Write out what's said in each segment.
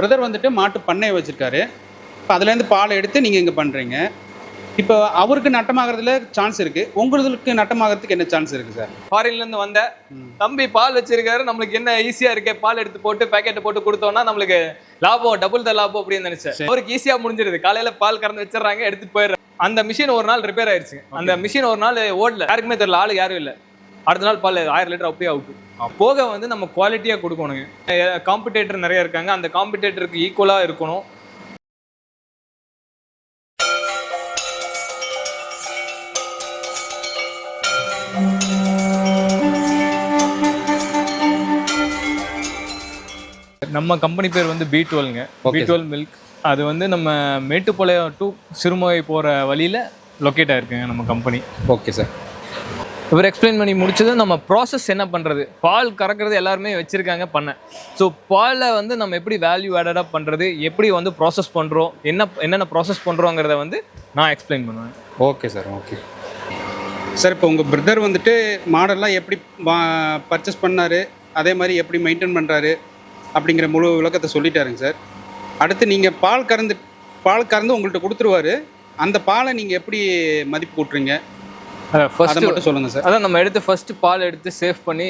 Brother வந்துட்டு மாட்டு பண்ணையை வச்சுருக்காரு. இப்போ அதுலேருந்து பால் எடுத்து நீங்கள் இங்கே பண்ணுறீங்க இப்போ அவருக்கு நட்டமாகறதுல சான்ஸ் இருக்குது உங்களுக்கு நட்டமாகறதுக்கு என்ன சான்ஸ் இருக்குது சார் ஃபாரின்ல இருந்து வந்த தம்பி பால் வச்சிருக்காரு. நம்மளுக்கு என்ன ஈஸியா இருக்கு? பால் எடுத்து போட்டு பேக்கெட் போட்டு கொடுத்தோம்னா நம்மளுக்கு லாபம் டபுள் த லாபம் அப்படின்னு நினைச்சேன். அவருக்கு ஈஸியா முடிஞ்சிருது. காலையில பால் கறந்து வச்சிடறாங்க எடுத்துட்டு போயிடுறாங்க. அந்த மிஷின் ஒரு நாள் ரிப்பேர் ஆயிருச்சு. அந்த மிஷின் ஒரு நாள் ஓடல. யாருக்குமே தெரியல ஆளு யாரும் இல்ல. அடுத்த நாள் பால் ஆயிரம் லிட்டர் அப்படியே அவுட் போக வந்து நம்ம குவாலிட்டியா கொடுக்கணுங்க. காம்படிட்டர் நிறைய இருக்காங்க. அந்த காம்படிட்டருக்கு ஈக்குவலா இருக்கணும். நம்ம கம்பெனி பேர் வந்து பி டுவெல்ங்க பி டுவெல் மில்க் அது வந்து நம்ம மேட்டுப்பாளையம் டு சிறுமுகை போகிற வழியில் லொக்கேட் ஆயிருக்குங்க நம்ம கம்பெனி ஓகே சார் இவர் எக்ஸ்பிளைன் பண்ணி முடிச்சது நம்ம ப்ராசஸ் என்ன பண்ணுறது பால் கறக்கிறது எல்லாருமே வச்சுருக்காங்க பண்ண. ஸோ பாலை வந்து நம்ம எப்படி வேல்யூ ஆடடாக பண்ணுறது எப்படி வந்து ப்ராசஸ் பண்ணுறோம் என்ன என்னென்ன ப்ராசஸ் பண்ணுறோங்கிறத வந்து நான் எக்ஸ்பிளைன் பண்ணுவேன். ஓகே சார் ஓகே சார் இப்போ உங்கள் பிரதர் வந்துட்டு மாடல்லாம் எப்படி பர்ச்சேஸ் பண்ணாரு? அதே மாதிரி எப்படி மெயின்டைன் பண்ணுறாரு அப்படிங்கிற முழு விளக்கத்தை சொல்லிட்டாருங்க சார் அடுத்து நீங்கள் பால் கறந்து பால் கறந்து உங்கள்கிட்ட கொடுத்துருவாரு. அந்த பாலை நீங்கள் எப்படி மதிப்பு கூட்டுறீங்க? ஃபர்ஸ்ட் மட்டும் சொல்லுங்கள் சார் அதான் நம்ம எடுத்து ஃபர்ஸ்ட் பால் எடுத்து சேவ் பண்ணி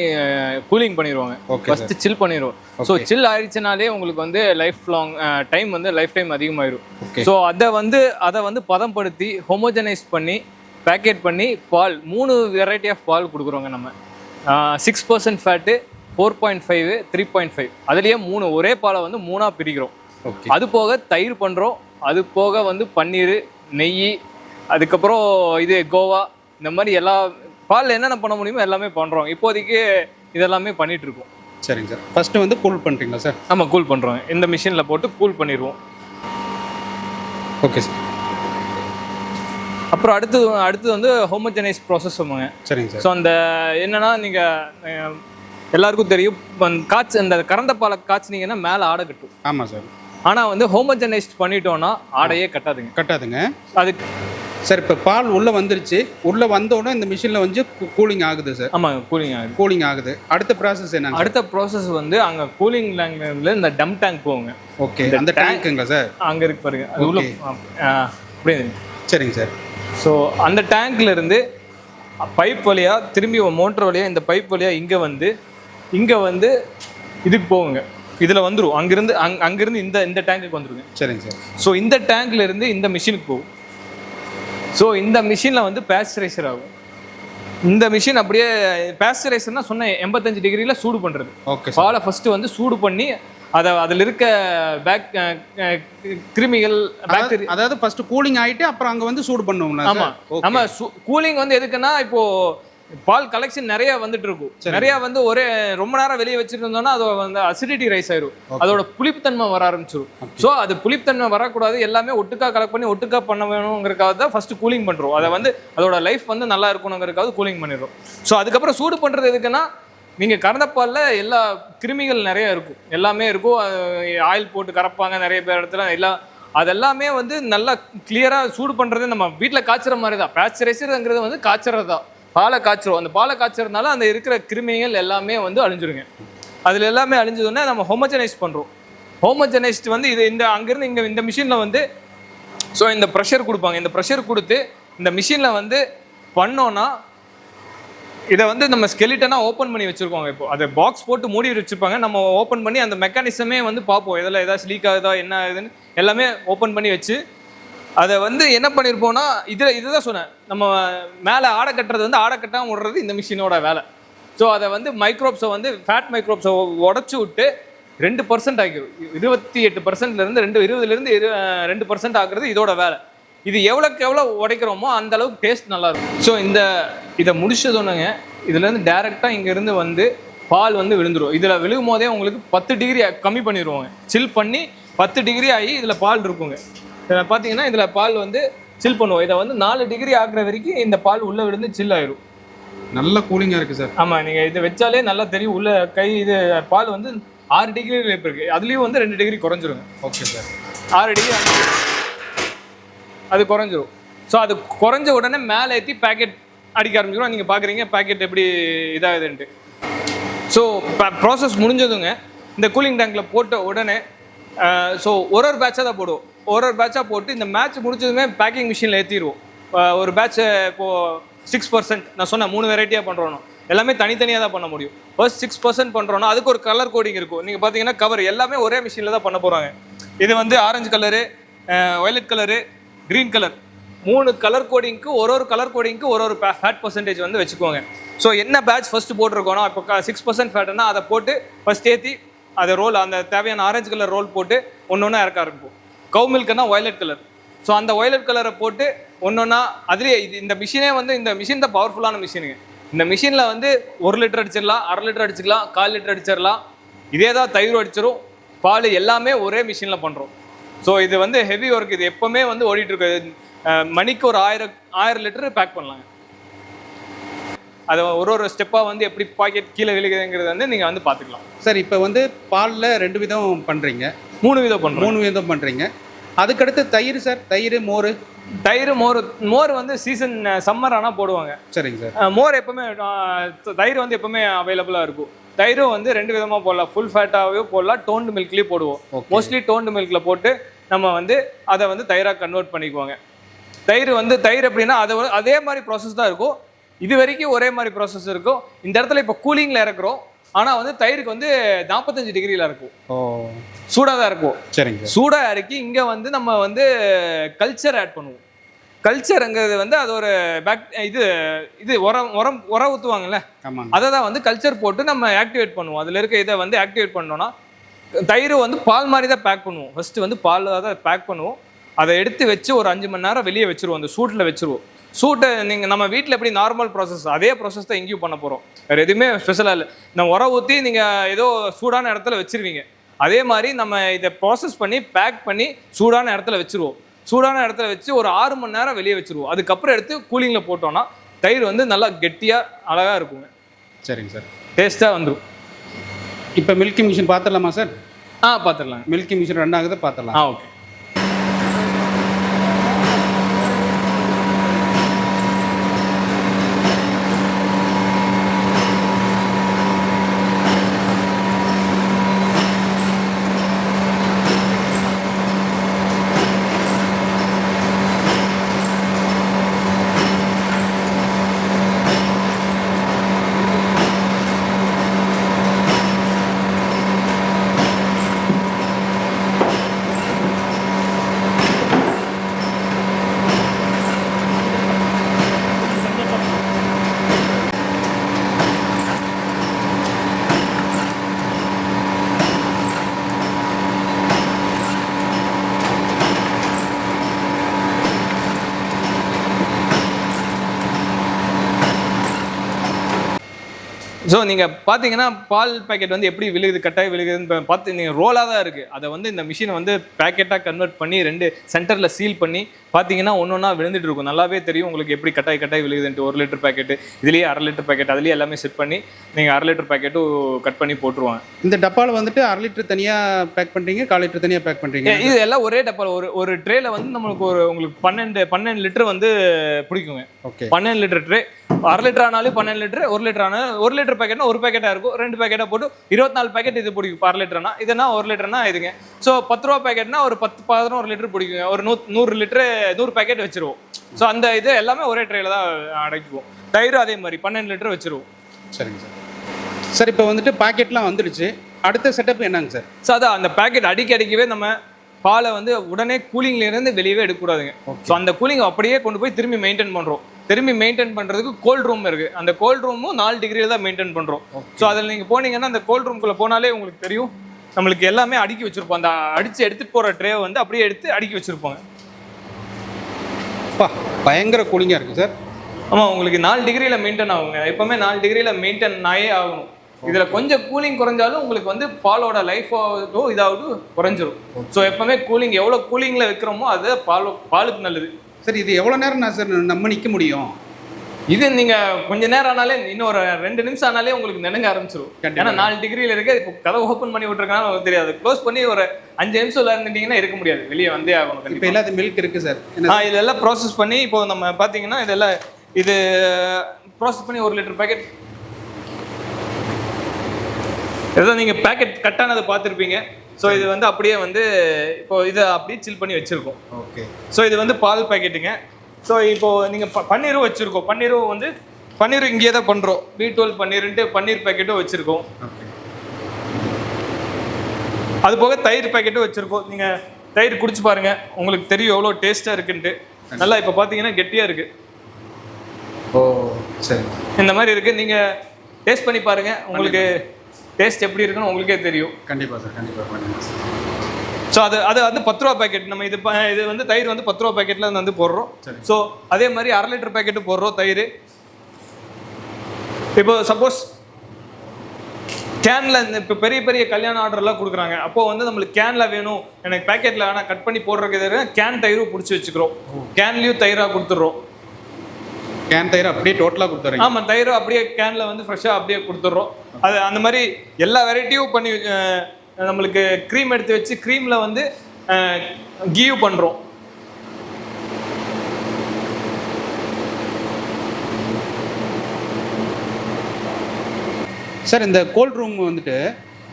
கூலிங் பண்ணிடுவாங்க ஃபர்ஸ்ட் சில் பண்ணிடுவோம் ஸோ சில் ஆயிடுச்சுனாலே உங்களுக்கு வந்து லைஃப் லாங் டைம் வந்து லைஃப் டைம் அதிகமாயிடும் ஸோ அதை வந்து அதை வந்து பதப்படுத்தி ஹோமோஜனைஸ் பண்ணி பேக்கெட் பண்ணி பால் மூணு வெரைட்டி ஆஃப் பால் கொடுக்குறோங்க நம்ம. Six percent fat four point five three point five அதுலேயே மூணு ஒரே பாலை வந்து மூணாக பிரிக்கிறோம். அது போக தயிர் பண்ணுறோம் அது போக வந்து பன்னீர் நெய் அதுக்கப்புறம் இது கோவா இந்த மாதிரி எல்லா பாலில் என்னென்ன பண்ண முடியுமோ எல்லாமே பண்ணுறோம் இப்போதைக்கு இதெல்லாமே பண்ணிட்டு இருக்கோம் சரிங்க சார். ஃபஸ்ட்டு வந்து கூல் பண்ணுறீங்களா சார்? நம்ம கூல் பண்ணுறோம் இந்த மிஷினில் போட்டு கூல் பண்ணிடுவோம். ஓகே சார் அப்புறம் அடுத்தது அடுத்தது வந்து ஹோமோஜனைஸ் ப்ராசஸ் சொல்லுவாங்க. சரிங்க சார். ஸோ அந்த என்னன்னா நீங்கள் எல்லாருக்கும் தெரியும். காய்ச்சி அந்த கறந்த பாலை காய்ச்சினீங்கன்னா மேலே ஆடை கட்டும். ஆமாம் சார். ஆனால் வந்து ஹோமோஜனைஸ்ட் பண்ணிட்டோம்னா ஆடையே கட்டாதுங்க. கட்டாதுங்க. அதுக்கு சார் இப்போ பால் உள்ளே வந்துருச்சு. உள்ளே வந்த உடனே இந்த மிஷினில் வந்து கூலிங் ஆகுது சார். ஆமாங்க கூலிங் ஆகுது. கூலிங் ஆகுது. அடுத்த ப்ராசஸ் என்னங்க அடுத்த ப்ராசஸ் வந்து அங்கே கூலிங் லேங்க்ல இந்த டம் டேங்க் போகுங்க ஓகே அந்த டேங்க்குங்களா சார்? அங்கே இருக்கு பாருங்க. அது உள்ள அப்படியே சரிங்க சார். ஸோ அந்த டேங்க்ல இருந்து பைப் வழியா திரும்பி மோட்டர் வழியா இந்த பைப் வழியா இங்கே வந்து இங்கே வந்து இதுக்கு போகுங்க. இதில் வந்துரும். அங்கிருந்து அங் அங்கிருந்து இந்த இந்த டேங்குக்கு வந்துருங்க. சரிங்க சார். ஸோ இந்த டேங்க்ல இருந்து இந்த மிஷினுக்கு போகும். ஸோ இந்த மிஷினில் வந்து பேஸ்டரைசர் ஆகும். இந்த மிஷின் அப்படியே பேஸ்டரைசர்னா சொன்ன எண்பத்தஞ்சு டிகிரியில் சூடு பண்ணுறது ஓகே பாலை ஃபர்ஸ்ட் வந்து சூடு பண்ணி அதை அதில் இருக்க பேக் கிருமிகள் பாக்டீரியா அதாவது ஃபர்ஸ்ட் கூலிங் ஆயிட்டு அப்புறம் அங்கே வந்து சூடு பண்ணுவோங்களா ஆமா. சார் நம்ம கூலிங் வந்து எதுக்குன்னா இப்போ பால் கலெக்ஷன் நிறைய வந்துட்டு இருக்கும் நிறைய வந்து ஒரே ரொம்ப நேரம் வெளியே வச்சுட்டு இருந்தோம்னா அது வந்து அசிடிட்டி ரைஸ் ஆயிரும். அதோட புளிப்புத்தன்மை வர ஆரம்பிச்சிடும் ஸோ அது புளிப்புத்தன்மை வரக்கூடாது. எல்லாமே ஒட்டுக்கா கலெக்ட் பண்ணி ஒட்டுக்கா பண்ண வேணுங்கிறதுக்காக தான் ஃபர்ஸ்ட் கூலிங் பண்றோம். அதை வந்து அதோட லைஃப் வந்து நல்லா இருக்கணுங்கிறதுக்காக கூலிங் பண்ணிடுறோம். ஸோ அதுக்கப்புறம் சூடு பண்றது எதுக்குன்னா நீங்க கறந்த பால்ல எல்லா கிருமிகள் நிறைய இருக்கும். எல்லாமே இருக்கும். ஆயில் போட்டு கறப்பாங்க நிறைய பேர் இடத்துல. எல்லாம் அதெல்லாமே வந்து நல்லா கிளியரா சூடு பண்றது நம்ம வீட்டில் காய்ச்சுற மாதிரி தான் பேஸ்டரைசருங்கிறது வந்து காய்ச்சறது தான் பாலை காய்ச்சிரும். அந்த பாலை காய்ச்சறதுனால அந்த இருக்கிற கிருமிகள் எல்லாமே வந்து அழிஞ்சிருங்க. அதில் எல்லாமே அழிஞ்சதுன்னா நம்ம ஹோமோஜனைஸ் பண்ணுறோம் ஹோமோஜனைஸ்ட் வந்து இது இந்த அங்கேருந்து இங்கே இந்த மிஷினில் வந்து ஸோ இந்த ப்ரெஷர் கொடுப்பாங்க. இந்த ப்ரெஷர் கொடுத்து இந்த மிஷினில் வந்து பண்ணோன்னா இதை வந்து நம்ம ஸ்கெலிட்டனாக ஓப்பன் பண்ணி வச்சுருக்கோங்க இப்போ. அதை பாக்ஸ் போட்டு மூடி வச்சுருப்பாங்க. நம்ம ஓப்பன் பண்ணி அந்த மெக்கானிசமே வந்து பார்ப்போம். இதில் ஏதாச்சும் லீக் ஆகுதா என்ன ஆகுதுன்னு எல்லாமே ஓப்பன் பண்ணி வச்சு அதை வந்து என்ன பண்ணியிருப்போம்னா இதில் இதுதான் சொன்னேன். நம்ம மேலே ஆடை கட்டுறது வந்து ஆடை கட்டாமல் விடுறது இந்த மிஷினோட வேலை. ஸோ அதை வந்து மைக்ரோப்ஸை வந்து ஃபேட் மைக்ரோப்ஸை உடச்சி விட்டு ரெண்டு பர்சன்ட் ஆகிரும் இருபத்தி எட்டு பர்சன்ட்லேருந்து ரெண்டு இருபதுலேருந்து இரு ரெண்டு பர்சன்ட் ஆகுறது இதோட வேலை. இது எவ்வளோக்கு எவ்வளோ உடைக்கிறோமோ அந்த அளவுக்கு டேஸ்ட் நல்லா இருக்கும் ஸோ இந்த இதை முடிச்சதோன்னுங்க இதுலேருந்து டேரெக்டாக இங்கேருந்து வந்து பால் வந்து விழுந்துரும். இதில் விழுகும் போதே உங்களுக்கு பத்து டிகிரி கம்மி பண்ணிடுவோங்க சில் பண்ணி பத்து டிகிரி ஆகி இதில் பால் இருக்குங்க. பார்த்தீங்கன்னா இதில் பால் வந்து சில் பண்ணுவோம். இதை வந்து நாலு டிகிரி ஆகுற வரைக்கும் இந்த பால் உள்ளே விழுந்து சில் ஆயிரும். நல்ல கூலிங்காக இருக்குது சார் ஆமாம் நீங்கள் இதை வச்சாலே நல்லா தெரியும். உள்ள கை இது பால் வந்து ஆறு டிகிரி இருக்கு. அதுலேயும் வந்து ரெண்டு டிகிரி குறைஞ்சிருங்க ஓகே சார் ஆறு டிகிரி அது குறைஞ்சிரும். ஸோ அது குறைஞ்ச உடனே மேலே ஏற்றி பேக்கெட் அடிக்க ஆரம்பிச்சிடும் நீங்கள் பார்க்குறீங்க பேக்கெட் எப்படி இதாகுதுன்ட்டு. So process முடிஞ்சதுங்க. இந்த கூலிங் டேங்க்கில் போட்ட உடனே ஸோ ஒரு ஒரு பேட்சாக தான் போடுவோம். ஒரு ஒரு பேட்சாக போட்டு இந்த மேட்ச் முடிச்சதுமே பேக்கிங் மிஷினில் ஏற்றிடுவோம் ஒரு பேட்ச் இப்போது சிக்ஸ் பர்சன்ட் நான் சொன்னேன் மூணு வெரைட்டியாக பண்ணுறோம் எல்லாமே தனித்தனியாக தான் பண்ண முடியும். ஃபர்ஸ்ட் சிக்ஸ் பர்சன்ட் பண்ணுறோன்னா அதுக்கு ஒரு கலர் கோடிங் இருக்கும். நீங்கள் பார்த்தீங்கன்னா கவர் எல்லாமே ஒரே மிஷினில் தான் பண்ண போகிறாங்க இது வந்து orange colour violet colour green colour மூணு கலர் கோடிங்க்கு ஒரு ஒரு கலர் கோடிங்க்கு ஒரு ஒரு ஃபேட் பர்சன்டேஜ் வந்து வச்சுக்கோங்க. ஸோ என்ன பேட்ச் ஃபஸ்ட்டு போட்டிருக்கோனோ இப்போ சிக்ஸ் பர்சன்ட் ஃபேட்னா அதை போட்டு ஃபஸ்ட் ஏற்றி அதை ரோல் அந்த தேவையான ஆரஞ்சு கலர் ரோல் போட்டு ஒன்று ஒன்றா இறக்க ஆரம்பிப்போம். கவு மில்க்னா வயலட் கலர் ஸோ அந்த வயலட் கலரை போட்டு ஒன்றொன்னா அதுலேயே இது இந்த மிஷினே வந்து இந்த மிஷின் தான் பவர்ஃபுல்லான மிஷினுங்க இந்த மிஷினில் வந்து ஒரு லிட்டர் அடிச்சிடலாம் அரை லிட்டர் அடிச்சிக்கலாம் கால் லிட்டர் அடிச்சிடலாம். இதே தான் தயிர் அடிச்சிடும் பால் எல்லாமே ஒரே மிஷினில் பண்ணுறோம் ஸோ இது வந்து ஹெவி ஒர்க் இது எப்போவுமே வந்து ஓடிட்டுருக்கு மணிக்கு ஒரு ஆயிரம் ஆயிரம் லிட்டரு பேக் பண்ணலாங்க. அதை ஒரு ஒரு ஸ்டெப்பாக வந்து எப்படி பாக்கெட் கீழே விழுகுதுங்கிறது வந்து நீங்கள் வந்து பார்த்துக்கலாம். சார் இப்போ வந்து பாலில் ரெண்டு விதம் பண்ணுறீங்க மூணு விதம் பண்ணுறோம் மூணு விதம் பண்ணுறீங்க அதுக்கடுத்து தயிர் சார் தயிர் மோர். தயிர் மோர் மோர் வந்து சீசன் சம்மர் ஆனால் போடுவாங்க. சரிங்க சார். மோர் எப்பவுமே தயிர் வந்து எப்பவுமே அவைலபிளாக இருக்கும். தயிரும் வந்து ரெண்டு விதமாக போடலாம். ஃபுல் ஃபேட்டாகவே போடலாம். டோன்டு மில்க்லேயும் போடுவோம். மோஸ்ட்லி டோன்டு மில்கில் போட்டு நம்ம வந்து அதை வந்து தயிராக கன்வெர்ட் பண்ணிக்குவாங்க. தயிர் வந்து தயிர் எப்படின்னா அதை அதே மாதிரி ப்ராசஸ் தான் இருக்கும். இது வரைக்கும் ஒரே மாதிரி ப்ராசஸ் இருக்கும். இந்த இடத்துல இப்போ கூலிங்கில் இறக்குறோம். ஆனால் வந்து தயிருக்கு வந்து நாற்பத்தஞ்சு டிகிரியில் இருக்கும் சூடாக தான் இருக்கும். சரிங்க. சார் சூடாக இறக்கி இங்கே வந்து நம்ம வந்து கல்ச்சர் ஆட் பண்ணுவோம். கல்ச்சருங்கிறது வந்து அது ஒரு பேக் இது இது உரம் உரம் உரம் ஊற்றுவாங்கல்ல அதை தான் வந்து கல்ச்சர் போட்டு நம்ம ஆக்டிவேட் பண்ணுவோம். அதில் இருக்க இதை வந்து ஆக்டிவேட் பண்ணோம்னா தயிர் வந்து பால் மாதிரி தான் பேக் பண்ணுவோம். ஃபர்ஸ்ட் வந்து பால் தான் பேக் பண்ணுவோம். அதை எடுத்து வச்சு ஒரு அஞ்சு மணி நேரம் வெளியே வச்சிருவோம். அந்த சூட்டில் வச்சிருவோம். சூட்டை நீங்கள் நம்ம வீட்டில் எப்படி நார்மல் ப்ராசஸ் அதே ப்ராசஸ் தான் எங்கேயும் பண்ண போகிறோம் வேறு எதுவுமே ஸ்பெஷலாக இல்லை. நம்ம உரம் ஊற்றி நீங்கள் ஏதோ சூடான இடத்துல வச்சிருவீங்க. அதே மாதிரி நம்ம இதை ப்ராசஸ் பண்ணி பேக் பண்ணி சூடான இடத்துல வச்சிருவோம். சூடான இடத்துல வச்சு ஒரு ஆறு மணி நேரம் வெளியே வச்சிருவோம். அதுக்கப்புறம் எடுத்து கூலிங்கில் போட்டோம்னா தயிர் வந்து நல்லா கெட்டியாக அழகாக இருக்குங்க. சரிங்க சார். டேஸ்ட்டாக வந்துடும் இப்போ மில்கி மிஷின் பார்த்துடலாமா சார்? ஆ பார்த்துடலாம் மில்கி மிஷின் ரெண்டாகுது பார்த்துடலாம் ஆ ஓகே. ஸோ நீங்கள் பார்த்தீங்கன்னா பால் பாக்கெட் வந்து எப்படி விழுகுது கட்டாயம் விழுகுதுன்னு பார்த்து நீங்கள் ரோலாக தான் இருக்குது அதை வந்து இந்த மிஷினை வந்து பேக்கெட்டாக கன்வெர்ட் பண்ணி ரெண்டு சென்டரில் சீல் பண்ணி பார்த்தீங்கன்னா ஒன்று ஒன்றா விழுந்துட்டு இருக்கும். நல்லாவே தெரியும் உங்களுக்கு எப்படி கட்டாய் கட்டாய் விழுகுதுன்ட்டு. ஒரு லிட்டர் பாக்கெட்டு இதுலேயே அரை லிட்டர் பாக்கெட் அதுலேயே எல்லாமே செட் பண்ணி நீங்கள் அரை லிட்டர் பாக்கெட்டும் கட் பண்ணி போட்டுருவாங்க. இந்த டப்பாவில் வந்துட்டு அரை லிட்டர் தனியாக பேக் பண்ணுறீங்க கால் லிட்டர் தனியாக பேக் பண்ணுறீங்க இது எல்லாம் ஒரே டப்பால். ஒரு ஒரு ட்ரேல வந்து நம்மளுக்கு ஒரு உங்களுக்கு பன்னெண்டு பன்னெண்டு லிட்டர் வந்து பிடிக்குங்க. ஓகே பன்னெண்டு லிட்டர் ட்ரே அரை லிட்டர் ஆனாலும் பன்னெண்டு லிட்டர் ஒரு லிட்டர் ஆனாலும் ஒரு லிட்டர் பேக்கெட்னா ஒரு பேக்கெட்டாக இருக்கும். ரெண்டு பேக்கெட்டாக போட்டு இருபத்தி நாலு பேக்கெட் இது பிடிக்கும் அரை லிட்டர்னா இதுனா ஒரு லிட்டர்னா இதுங்க. ஸோ பத்து ரூபா பேக்கெட்னா ஒரு பத்து பதினோரு லிட்டர் பிடிக்குங்க. ஒரு நூ நூறு லிட்டரு நூறு பேக்கெட் வச்சிருவோம். ஸோ அந்த இது எல்லாமே ஒரே ட்ரேல தான் அடைக்குவோம் தயிரும் அதே மாதிரி பன்னெண்டு லிட்டர் வச்சிருவோம். சரிங்க சார். சார் இப்போ வந்துட்டு பாக்கெட்லாம் வந்துடுச்சு. அடுத்த செட்டப் என்னங்க சார்? ஸோ அதான் அந்த பேக்கெட் அடிக்க அடிக்கவே நம்ம பாலை வந்து உடனே கூலிங்ல இருந்து வெளியவே எடுக்கக்கூடாதுங்க. ஸோ அந்த கூலிங் அப்படியே கொண்டு போய் திரும்பி மெயின்டைன் பண்ணுறோம் திரும்பி மெயின்டைன் பண்ணுறதுக்கு கோல்ட் ரூம் இருக்கு. அந்த கோல்ட் ரூமும் நாலு டிகிரியில் தான் மெயின்டைன் பண்ணுறோம் ஸோ அதில் நீங்கள் போனீங்கன்னா அந்த கோல்ட் ரூம்குள்ளே போனாலே உங்களுக்கு தெரியும். நம்மளுக்கு எல்லாமே அடுக்கி வச்சிருப்போம். அந்த அடிச்சு எடுத்துட்டு போகிற ட்ரே வந்து அப்படியே எடுத்து அடுக்கி வச்சிருப்பாங்க. பயங்கர கூலிங்காக இருக்குது சார் ஆமாம் உங்களுக்கு நாலு டிகிரியில் மெயின்டைன் ஆகுங்க. எப்பவுமே நாலு டிகிரியில் மெயின்டைன் ஆயே ஆகணும். இதில் கொஞ்சம் கூலிங் குறைஞ்சாலும் உங்களுக்கு வந்து பாலோட லைஃப் ஆகுதோ இதாகட்டும் குறைஞ்சிரும். ஸோ எப்பவுமே கூலிங் எவ்வளோ கூலிங்கில் வைக்கிறோமோ அது பால் பாலுக்கு நல்லது. சார் இது எவ்வளோ நேரம் நான் சார் நம்ம நிற்க முடியும்? இது நீங்க கொஞ்ச நேரம் ஆனாலே இன்னும் ஒரு ரெண்டு நிமிஷம் ஆனாலே உங்களுக்கு நினைங்க ஆரம்பிச்சிடும். ஏன்னா நாலு டிகிரியில் இருக்கு இப்போ கதவை ஓப்பன் பண்ணி விட்டுருக்காங்க தெரியாது. க்ளோஸ் பண்ணி ஒரு அஞ்சு நிமிஷம் உள்ள இருந்துட்டீங்கன்னா இருக்க முடியாது. வெளியே வந்தே ஆகணும் இப்போ எல்லாத்தையும் மில்க் இருக்குது சார். என்ன இதெல்லாம் ப்ராசஸ் பண்ணி இப்போ நம்ம பார்த்தீங்கன்னா இதெல்லாம் இது ப்ராசஸ் பண்ணி ஒரு லிட்டர் பேக்கெட் ஏதோ நீங்கள் பேக்கெட் கட் ஆனதை பார்த்துருப்பீங்க. ஸோ இது வந்து அப்படியே வந்து இப்போ இதை அப்படியே சில் பண்ணி வச்சிருக்கோம். ஓகே ஸோ இது வந்து பால் பாக்கெட்டுங்க ஸோ இப்போ நீங்கள் ப பன்னீரும் வச்சுருக்கோம். பன்னீரும் வந்து பன்னீர் இங்கேயே தான் பண்ணுறோம் பி டுவெல் பன்னீர்ன்ட்டு பன்னீர் பாக்கெட்டும் வச்சுருக்கோம். அது போக தயிர் பாக்கெட்டும் வச்சுருக்கோம். நீங்கள் தயிர் குடிச்சு பாருங்க. உங்களுக்கு தெரியும் எவ்வளோ டேஸ்ட்டாக இருக்குன்ட்டு. நல்லா இப்போ பார்த்தீங்கன்னா கெட்டியாக இருக்குது ஓ சரி. இந்த மாதிரி இருக்குது நீங்கள் டேஸ்ட் பண்ணி பாருங்க. உங்களுக்கு டேஸ்ட் எப்படி இருக்குன்னு உங்களுக்கே தெரியும். கண்டிப்பாக சார் கண்டிப்பாக பண்ணுங்கள் சார். ஸோ அது அது வந்து பத்து ரூபா பாக்கெட் நம்ம இது இது வந்து தயிர் வந்து பத்து ரூபா பாக்கெட்டில் வந்து போடுறோம். சரி. ஸோ அதே மாதிரி அரை லிட்டர் பாக்கெட்டு போடுறோம் தயிர். இப்போ சப்போஸ் கேன்ல இந்த இப்போ பெரிய பெரிய கல்யாண ஆர்டர்லாம் கொடுக்குறாங்க. அப்போ வந்து நம்மளுக்கு கேன்ல வேணும். எனக்கு பேக்கெட்ல வேணா கட் பண்ணி போடுறதுக்கு கேன் தயிரும் பிடிச்சி வச்சுக்கிறோம். கேன்லயும் தயிராக கொடுத்துட்றோம். கேன் தயிர் அப்படியே டோட்டலாக கொடுத்துறீங்க. ஆமாம் தயிரும் அப்படியே கேனில் வந்து ஃப்ரெஷ்ஷாக அப்படியே கொடுத்துட்றோம் அது அந்த மாதிரி எல்லா வெரைட்டியும் பண்ணி நம்மளுக்கு க்ரீம் எடுத்து வச்சு க்ரீமில் வந்து கீவ் பண்ணுறோம் சார் இந்த கோல்ட் ரூம் வந்துட்டு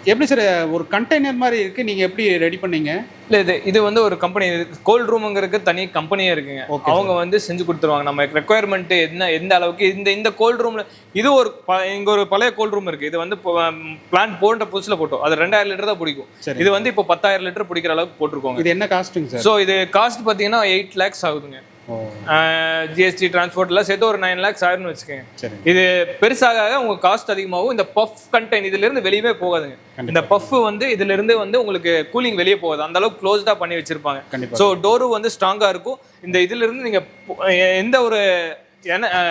எப்படி சார் ஒரு கண்டெய்னர் மாதிரி இருக்குது நீங்கள் எப்படி ரெடி பண்ணீங்க? இல்லை இது இது வந்து ஒரு கம்பெனி கோல்ட் ரூமுங்கிறதுக்கு தனி கம்பெனியே இருக்குங்க. அவங்க வந்து செஞ்சு கொடுத்துருவாங்க. நம்ம ரெக்குயர்மெண்ட் என்ன எந்த அளவுக்கு இந்த இந்த கோல்ட் ரூம்ல இது ஒரு ப- இங்க ஒரு பழைய கோல்ட் ரூம் இருக்கு. இது வந்து பிளான் போன்ற புதுசுல போட்டோம். அது ரெண்டாயிரம் லிட்டர் தான் பிடிக்கும். இது வந்து இப்போ பத்தாயிரம் லிட்டர் பிடிக்கிற அளவுக்கு போட்டிருக்கோங்க. இது என்ன காஸ்ட்டுங்க சார் ஸோ இது காஸ்ட் பார்த்தீங்கன்னா எயிட் லேக்ஸ் ஆகுதுங்க. ஜிஎஸ்டி டிரான்ஸ்போர்ட்லாம் சேர்த்து ஒரு நைன் லேக்ஸ் ஆயிரும்னு வச்சுக்கோங்க. இது பெருசாக ஆக உங்க காஸ்ட் அதிகமாகும் இந்த பஃப் கண்டெய்ன் இதுல இருந்து வெளியவே போகாதுங்க. இந்த பஃப் வந்து இதுல இருந்து வந்து உங்களுக்கு கூலிங் வெளியே போகாது. அந்த அளவுக்கு க்ளோஸ்டா பண்ணி வச்சிருப்பாங்க. கண்டிப்பாக ஸோ டோரும் வந்து ஸ்ட்ராங்கா இருக்கும். இந்த இதுல இருந்து நீங்க போ- எ- எந்த ஒரு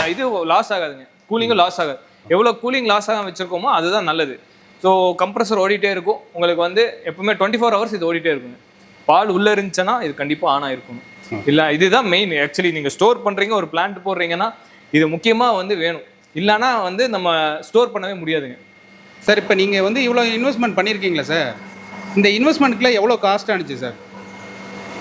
இது லாஸ் ஆகாதுங்க. கூலிங்கும் லாஸ் ஆகாது. எவ்வளோ கூலிங் லாஸ் ஆகாம வச்சிருக்கோமோ அதுதான் நல்லது. ஸோ கம்ப்ரஸர் ஓடிட்டே இருக்கும். உங்களுக்கு வந்து எப்பவுமே டுவெண்ட்டி ஃபோர் ஹவர்ஸ் இது ஓடிட்டே இருக்குங்க. பால் உள்ள இருந்துச்சுன்னா இது கண்டிப்பா ஆன் ஆயிருக்கும் இல்ல இதுதான் மெயின் ஆக்சுவலி நீங்க ஸ்டோர் பண்றீங்க ஒரு பிளான்ட் போடுறீங்கன்னா இது முக்கியமா வந்து வேணும். இல்லைன்னா வந்து நம்ம ஸ்டோர் பண்ணவே முடியாதுங்க. சார் இப்போ நீங்கள் வந்து இவ்வளோ இன்வெஸ்ட்மெண்ட் பண்ணியிருக்கீங்களா சார் இந்த இன்வெஸ்ட்மெண்ட்டுக்குள்ள எவ்வளோ காஸ்ட் ஆனிச்சு சார்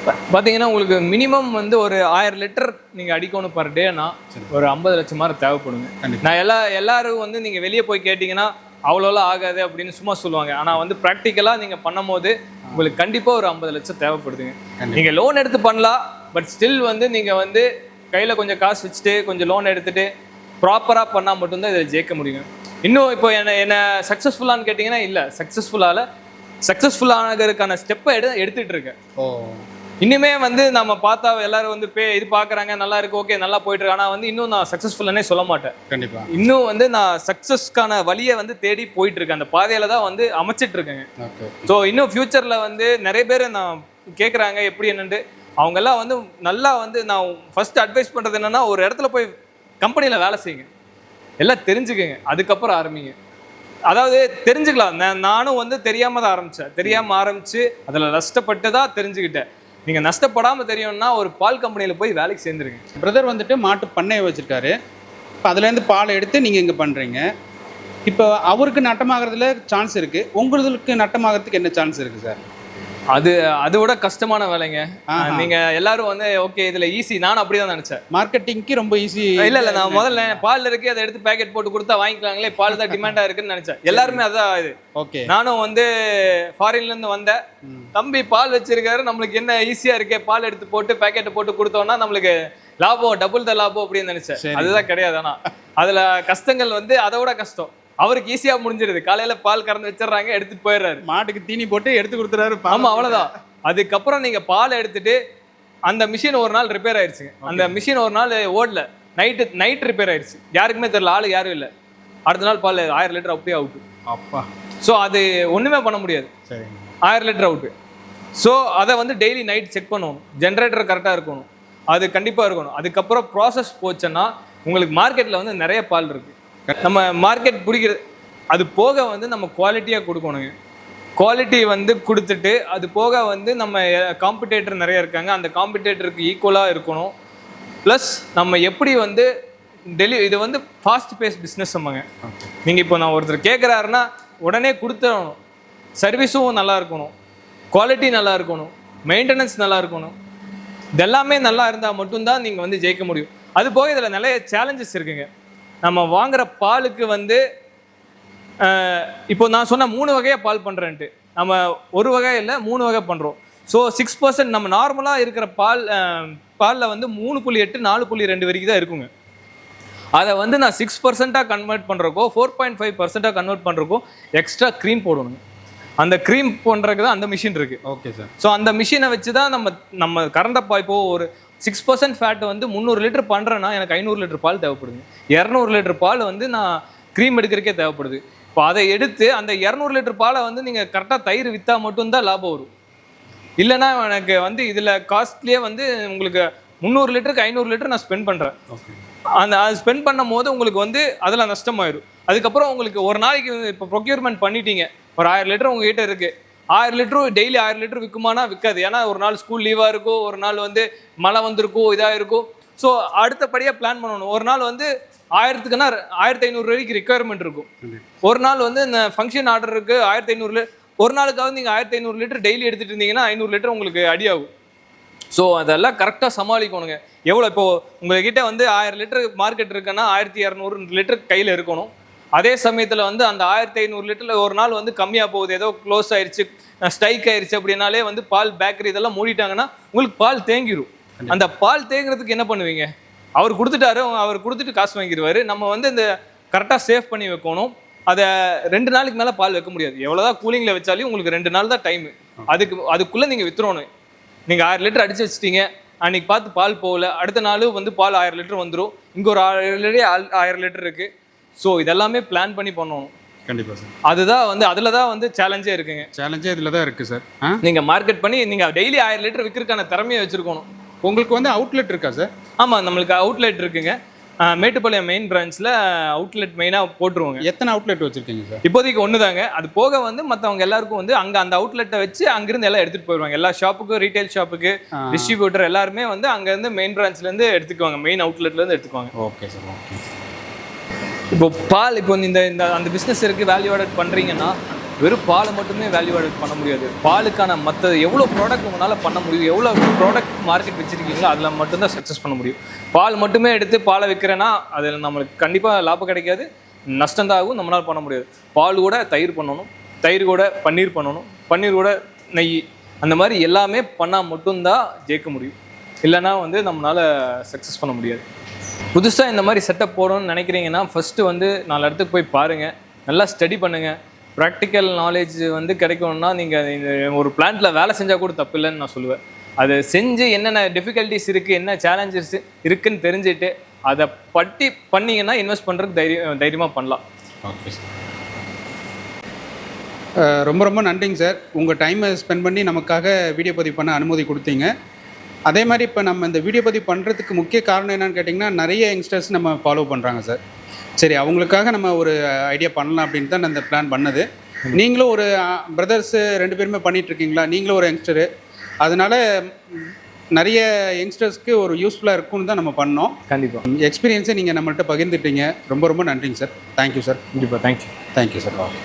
பா- பாத்தீங்கன்னா உங்களுக்கு மினிமம் வந்து ஒரு ஆயிரம் லிட்டர் நீங்க அடிக்கணும் பர் டேனா ஒரு ஐம்பது லட்சம் மாதிரி தேவைப்படுங்க. நான் எல்லா எல்லாரும் வந்து நீங்க வெளியே போய் கேட்டிங்கன்னா அவ்வளோலாம் ஆகாது அப்படின்னு சும்மா சொல்லுவாங்க. ஆனா வந்து ப்ராக்டிக்கலா நீங்க பண்ணும்போது உங்களுக்கு கண்டிப்பா ஒரு ஐம்பது லட்சம் தேவைப்படுதுங்க. கண்டிப்பா. நீங்க லோன் எடுத்து பண்ணலாம் பட் ஸ்டில் வந்து நீங்க வந்து கையில கொஞ்சம் காசு வச்சுட்டு கொஞ்சம் லோன் எடுத்துட்டு ப்ராப்பரா பண்ணா மட்டும்தான் இதில் ஜெயிக்க முடியும். இன்னும் இப்போ என்ன என்ன சக்ஸஸ்ஃபுல்லான்னு கேட்டிங்கன்னா இல்லை சக்ஸஸ்ஃபுல்லால சக்ஸஸ்ஃபுல் ஆனதுக்கான ஸ்டெப்பை எடு எடுத்துட்டு இருக்கேன். ஓ. இனிமே வந்து நம்ம பார்த்தா எல்லாரும் வந்து பே இது பார்க்குறாங்க நல்லா இருக்கு ஓகே நல்லா போயிட்டு இருக்கு ஆனால் வந்து இன்னும் நான் சக்ஸஸ்ஃபுல்லானே சொல்ல மாட்டேன். கண்டிப்பாக இன்னும் வந்து நான் சக்ஸஸ்க்கான வழியை வந்து தேடி போயிட்டு இருக்கேன் அந்த பாதையில தான் வந்து அமைச்சிட்டு இருக்கேங்க ஸோ இன்னும் ஃபியூச்சரில் வந்து நிறைய பேர் நான் கேட்குறாங்க எப்படி என்னன்ட்டு. அவங்கெல்லாம் வந்து நல்லா வந்து நான் ஃபர்ஸ்ட் அட்வைஸ் பண்ணுறது என்னன்னா ஒரு இடத்துல போய் கம்பெனியில் வேலை செய்யுங்க. எல்லாம் தெரிஞ்சுக்கங்க. அதுக்கப்புறம் ஆரம்பிங்க. அதாவது தெரிஞ்சுக்கலாம். நான் நானும் வந்து தெரியாம தான் ஆரம்பிச்சேன். தெரியாம ஆரம்பிச்சு அதில் நஷ்டப்பட்டு தான் தெரிஞ்சுக்கிட்டேன். நீங்கள் நஷ்டப்படாமல் தெரியும்னா ஒரு பால் கம்பெனியில் போய் வேலைக்கு சேர்ந்துருங்க. பிரதர் வந்துட்டு மாட்டு பண்ணையை வச்சுருக்காரு. இப்போ அதுலேருந்து பால் எடுத்து நீங்கள் இங்கே பண்ணுறீங்க இப்போ அவருக்கு நட்டமாகறதுல சான்ஸ் இருக்குது உங்களுக்கு நட்டமாகறதுக்கு என்ன சான்ஸ் இருக்குது சார் அது அதை விட கஷ்டமான வேலைங்க. நீங்க எல்லாரும் வந்து ஓகே இதுல ஈஸி நானும் அப்படிதான் நினைச்சேன். மார்க்கெட்டிங்க்கு ரொம்ப ஈஸி இல்ல இல்ல நான் முதல்ல பால் இருக்கு அதை எடுத்து பேக்கெட் போட்டு கொடுத்தா வாங்கிக்கலாங்களே பால் தான் டிமாண்டா இருக்குன்னு நினைச்சேன். எல்லாருமே அதான் இது. ஓகே நானும் வந்து ஃபாரின்ல இருந்து வந்தேன். தம்பி பால் வச்சிருக்காரு நம்மளுக்கு என்ன ஈஸியா இருக்கே பால் எடுத்து போட்டு பேக்கெட் போட்டு கொடுத்தோம்னா நம்மளுக்கு லாபம் டபுள் த லாபம் அப்படின்னு நினைச்சேன். அதுதான் கிடையாது ஆனா. அதுல கஷ்டங்கள் வந்து அதை விட கஷ்டம். அவருக்கு ஈஸியா முடிஞ்சிருது. காலையில பால் கறந்து வச்சிடுறாங்க எடுத்துட்டு போயிடுறாரு. மாட்டுக்கு தீனி போட்டு எடுத்து கொடுத்துறாரு ஆமா அவ்வளவுதான். அதுக்கப்புறம் நீங்க பால் எடுத்துட்டு அந்த மிஷின் ஒரு நாள் ரிப்பேர் ஆயிடுச்சுங்க அந்த மிஷின் ஒரு நாள் ஓடல. நைட்டு நைட் ரிப்பேர் ஆயிடுச்சு யாருக்குமே தெரியல ஆளு யாரும் இல்லை. அடுத்த நாள் பால் ஆயிரம் லிட்டர் அப்படியே அவுட்டு அப்பா. ஸோ அது ஒண்ணுமே பண்ண முடியாது. சரி ஆயிரம் லிட்டர் அவுட்டு ஸோ அதை வந்து டெய்லி நைட் செக் பண்ணணும். ஜென்ரேட்டர் கரெக்டாக இருக்கணும். அது கண்டிப்பாக இருக்கணும். அதுக்கப்புறம் ப்ராசஸ் போச்சுன்னா உங்களுக்கு மார்க்கெட்டில் வந்து நிறைய பால் இருக்கு. நம்ம மார்க்கெட் பிடிக்கிறது அது போக வந்து நம்ம குவாலிட்டியாக கொடுக்கணுங்க. குவாலிட்டி வந்து கொடுத்துட்டு அது போக வந்து நம்ம காம்படேட்டர் நிறைய இருக்காங்க. அந்த காம்படேட்டருக்கு ஈக்குவலாக இருக்கணும். ப்ளஸ் நம்ம எப்படி வந்து டெலி இது வந்து ஃபாஸ்ட் பேஸ் பிஸ்னஸ் நம்மங்க நீங்கள் இப்போ நான் ஒருத்தர் கேட்குறாருன்னா உடனே கொடுத்துடணும். சர்வீஸும் நல்லா இருக்கணும். குவாலிட்டி நல்லா இருக்கணும். மெயின்டெனன்ஸ் நல்லா இருக்கணும். இதெல்லாமே நல்லா இருந்தால் மட்டும்தான் நீங்கள் வந்து ஜெயிக்க முடியும். அது போக இதில் நிறைய சேலஞ்சஸ் இருக்குங்க. நம்ம வாங்குற பாலுக்கு வந்து இப்போ நான் சொன்ன மூணு வகையாக பால் பண்ணுறேன்ட்டு நம்ம ஒரு வகை இல்லை மூணு வகை பண்ணுறோம் ஸோ சிக்ஸ் பர்சன்ட் நம்ம நார்மலாக இருக்கிற பால் பாலில் வந்து மூணு புள்ளி எட்டு நாலு புள்ளி ரெண்டு வரைக்கும் தான் இருக்குங்க. அதை வந்து நான் சிக்ஸ் பர்சண்ட்டாக கன்வெர்ட் பண்ணுறக்கோ ஃபோர் பாயிண்ட் ஃபைவ் பர்சண்ட்டாக கன்வெர்ட் பண்ணுறக்கோ எக்ஸ்ட்ரா க்ரீம் போடணுங்க அந்த க்ரீம் பண்ணுறதுக்கு தான் அந்த மிஷின் இருக்குது ஓகே சார் ஸோ அந்த மிஷினை வச்சு தான் நம்ம நம்ம கறந்தப்பா இப்போ ஒரு சிக்ஸ் பர்சன்ட் ஃபேட் வந்து முந்நூறு லிட்டர் பண்ணுறேன்னா எனக்கு ஐநூறு லிட்டர் பால் தேவைப்படுங்க இரநூறு லிட்டர் பால் வந்து நான் க்ரீம் எடுக்கிறக்கே தேவைப்படுது. இப்போ அதை எடுத்து அந்த இரநூறு லிட்டர் பாலை வந்து நீங்கள் கரெக்டாக தயிர் விற்றா மட்டும்தான் லாபம் வரும். இல்லைன்னா எனக்கு வந்து இதில் காஸ்ட்லியே வந்து உங்களுக்கு முந்நூறு லிட்டருக்கு ஐநூறு லிட்டர் நான் ஸ்பெண்ட் பண்ணுறேன் அந்த அது ஸ்பெண்ட் பண்ணும் போது உங்களுக்கு வந்து அதில் நஷ்டமாயிரும். அதுக்கப்புறம் உங்களுக்கு ஒரு நாளைக்கு இப்போ ப்ரொக்யூர்மெண்ட் பண்ணிட்டீங்க. ஒரு ஆயிரம் லிட்டர் உங்ககிட்ட இருக்கு. ஆயிரம் லிட்டரும் டெய்லி ஆயிரம் லிட்டர் விற்குமானா விற்காது ஏன்னா ஒரு நாள் ஸ்கூல் லீவாக இருக்கும் ஒரு நாள் வந்து மழை வந்திருக்கும் இதாக இருக்கும். ஸோ அடுத்தபடியாக பிளான் பண்ணணும். ஒரு நாள் வந்து ஆயிரத்துக்குன்னா ஆயிரத்தி ஐநூறு வரைக்கும் ரெக்குயர்மெண்ட் இருக்கும். ஒரு நாள் வந்து இந்த ஃபங்க்ஷன் ஆர்டர் இருக்கு ஆயிரத்தி ஐநூறு ஒரு நாளுக்காவது நீங்கள் ஆயிரத்தி ஐநூறு லிட்டர் டெய்லி எடுத்துட்டு இருந்தீங்கன்னா ஐநூறு லிட்டர் உங்களுக்கு அடியாகும் ஸோ அதெல்லாம் கரெக்டாக சமாளிக்கணுங்க. எவ்வளோ இப்போ உங்ககிட்ட வந்து ஆயிரம் லிட்டர் மார்க்கெட் இருக்குன்னா ஆயிரத்தி இரநூறு லிட்டர் கையில் இருக்கணும். அதே சமயத்தில் வந்து அந்த ஆயிரத்தி ஐநூறு லிட்டரில் ஒரு நாள் வந்து கம்மியாக போகுது. ஏதோ க்ளோஸ் ஆயிடுச்சு ஸ்ட்ரைக் ஆயிடுச்சு அப்படின்னாலே வந்து பால் பேக்கரி இதெல்லாம் மூடிட்டாங்கன்னா உங்களுக்கு பால் தேங்கிரும். அந்த பால் தேங்குறதுக்கு என்ன பண்ணுவீங்க? அவர் கொடுத்துட்டாரு அவர் கொடுத்துட்டு காசு வாங்கிடுவாரு நம்ம வந்து இந்த கரெக்டாக சேவ் பண்ணி வைக்கணும். அதை ரெண்டு நாளைக்கு மேலே பால் வைக்க முடியாது. எவ்வளோதான் கூலிங்கில் வச்சாலும் உங்களுக்கு ரெண்டு நாள் தான் டைம் அதுக்கு அதுக்குள்ளே நீங்கள் வித்துறணும். நீங்கள் ஆயிரம் லிட்டர் அடிச்சு வச்சிட்டீங்க. அன்னைக்கு பார்த்து பால் போகல. அடுத்த நாள் வந்து பால் ஆயிரம் லிட்டர் வந்துடும் இங்கே ஒரு ஆயிரம் லிட்டர் ஆயிரம் லிட்டர் இருக்குது ஸோ இதெல்லாமே பிளான் பண்ணி பண்ணணும். கண்டிப்பாக சார் அதுதான் வந்து அதில் தான் வந்து சேலஞ்சே இருக்குங்க. சேலஞ்சே இதில் தான் இருக்குது சார் நீங்கள் மார்க்கெட் பண்ணி நீங்கள் டெய்லி ஆயிரம் லிட்டர் விற்கிறதுக்கான திறமையை வச்சுருக்கணும். உங்களுக்கு வந்து அவுட்லெட் இருக்கா சார் ஆமாம் நம்மளுக்கு அவுட்லெட் இருக்குங்க. மேட்டுப்பாளையம் மெயின் பிரான்ச்சில் அவுட்லெட் மெயினாக போட்டுருவோங்க. எத்தனை அவுட்லெட் வச்சுருக்கீங்க சார் இப்போதைக்கு ஒன்று தாங்க அது போக வந்து மற்றவங்க எல்லாருக்கும் வந்து அங்கே அந்த அவுட்லெட்டை வச்சு அங்கிருந்து எல்லாம் எடுத்துகிட்டு போயிடுவாங்க எல்லா ஷாப்புக்கும் ரீட்டைல் ஷாப்புக்கு. டிஸ்ட்ரிபியூட்டர் எல்லாருமே வந்து அங்கேருந்து மெயின் பிரான்ச்லேருந்து எடுத்துக்குவாங்க. மெயின் அவுட்லெட்லேருந்து எடுத்துக்குவாங்க. ஓகே சார் ஓகே இப்போ பால் இப்போ இந்த இந்த அந்த பிஸ்னஸ் இருக்குது வேல்யூ ஆடட் பண்ணுறீங்கன்னா வெறும் பாலை மட்டுமே வேல்யூ ஆடட் பண்ண முடியாது. பாலுக்கான மற்ற எவ்வளோ ப்ராடக்ட் உங்களால் பண்ண முடியும் எவ்வளோ ப்ராடக்ட் மார்க்கெட் வச்சுருக்கீங்களோ அதில் மட்டும்தான் சக்ஸஸ் பண்ண முடியும். பால் மட்டுமே எடுத்து பாலை விற்கிறேன்னா அதில் நம்மளுக்கு கண்டிப்பாக லாபம் கிடைக்காது நஷ்டம் தான் ஆகும் நம்மளால் பண்ண முடியாது. பால் கூட தயிர் பண்ணணும் தயிர் கூட பன்னீர் பண்ணணும் பன்னீர் கூட நெய் அந்த மாதிரி எல்லாமே பண்ணால் மட்டும்தான் ஜெயிக்க முடியும். இல்லைன்னா வந்து நம்மளால் சக்ஸஸ் பண்ண முடியாது. புதுசாக இந்த மாதிரி செட்டப் போடணும்னு நினைக்கிறீங்கன்னா ஃபஸ்ட்டு வந்து நாலு இடத்துக்கு போய் பாருங்கள் நல்லா ஸ்டடி பண்ணுங்கள் ப்ராக்டிக்கல் நாலேஜ் வந்து கிடைக்கணும்னா நீங்கள் இந்த ஒரு பிளான்ட்டில் வேலை செஞ்சால் கூட தப்பு இல்லைன்னு நான் சொல்லுவேன். அதை செஞ்சு என்னென்ன டிஃபிகல்ட்டிஸ் இருக்குது என்ன சேலஞ்சஸ் இருக்குன்னு தெரிஞ்சுட்டு அதை பட்டி பண்ணீங்கன்னா இன்வெஸ்ட் பண்ணுறதுக்கு தைரியம் தைரியமாக பண்ணலாம் ஓகே ரொம்ப ரொம்ப நன்றிங்க சார் உங்கள் டைமை ஸ்பெண்ட் பண்ணி நமக்காக வீடியோ பதிவு பண்ண அனுமதி கொடுத்தீங்க. அதே மாதிரி இப்போ நம்ம இந்த வீடியோ பதிவு பண்ணுறதுக்கு முக்கிய காரணம் என்னன்னு கேட்டிங்கன்னா நிறைய யங்ஸ்டர்ஸ் நம்ம ஃபாலோ பண்ணுறாங்க சார் சரி அவங்களுக்காக நம்ம ஒரு ஐடியா பண்ணலாம் அப்படின்னு தான் நான் இந்த பிளான் பண்ணது. நீங்களும் ஒரு பிரதர்ஸு ரெண்டு பேருமே பண்ணிட்டு இருக்கீங்களா? நீங்களும் ஒரு யங்ஸ்டரு அதனால் நிறைய யங்ஸ்டர்ஸ்க்கு ஒரு யூஸ்ஃபுல்லாக இருக்கும்னு தான் நம்ம பண்ணோம். கண்டிப்பாக எக்ஸ்பீரியன்ஸை நீங்கள் நம்மள்ட்ட பகிர்ந்துட்டீங்க. ரொம்ப ரொம்ப நன்றிங்க சார் தேங்க்யூ சார் கண்டிப்பாக thank you thank you sir okay